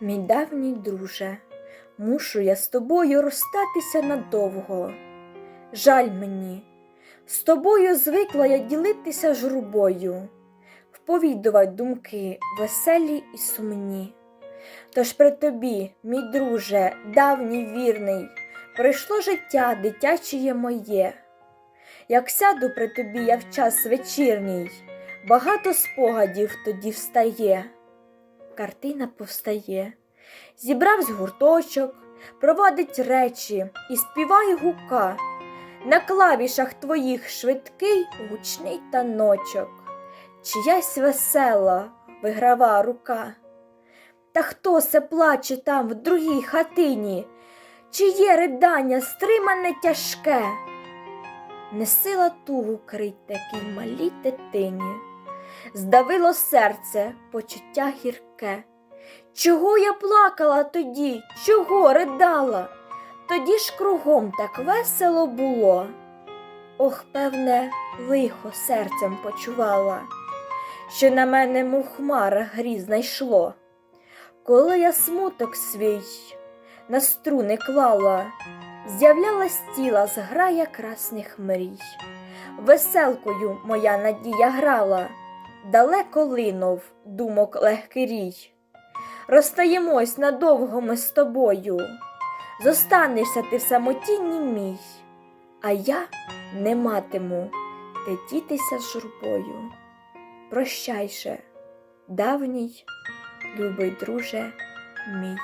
Мій давній друже, мушу я з тобою розстатися надовго. Жаль мені, з тобою звикла я ділитися журбою, вповідувати думки веселі і сумні. Тож при тобі, мій друже, давній вірний, прийшло життя дитячіє моє. Як сяду при тобі я в час вечірній, багато спогадів тоді встає. Картина повстає, зібравсь гурточок, проводить речі і співає гука. На клавішах твоїх швидкий гучний таночок, чиясь весела виграва рука. Та хто се плаче там в другій хатині, чиє ридання стримане тяжке? Не сила тугу крить такій малій дитині, здавило серце почуття гірке. Чого я плакала тоді, чого ридала? Тоді ж кругом так весело було. Ох, певне, лихо серцем почувала, що на мене мов хмара грізна йшло. Коли я смуток свій на струни клала, з'являлась тіла зграя красних мрій. Веселкою моя надія грала, далеко линув думок легкий рій. Розстаємось надовго ми з тобою, зостанешся ти в самотінні мій, а я не матиму тетітися з журбою. Прощай же, давній, любий друже мій.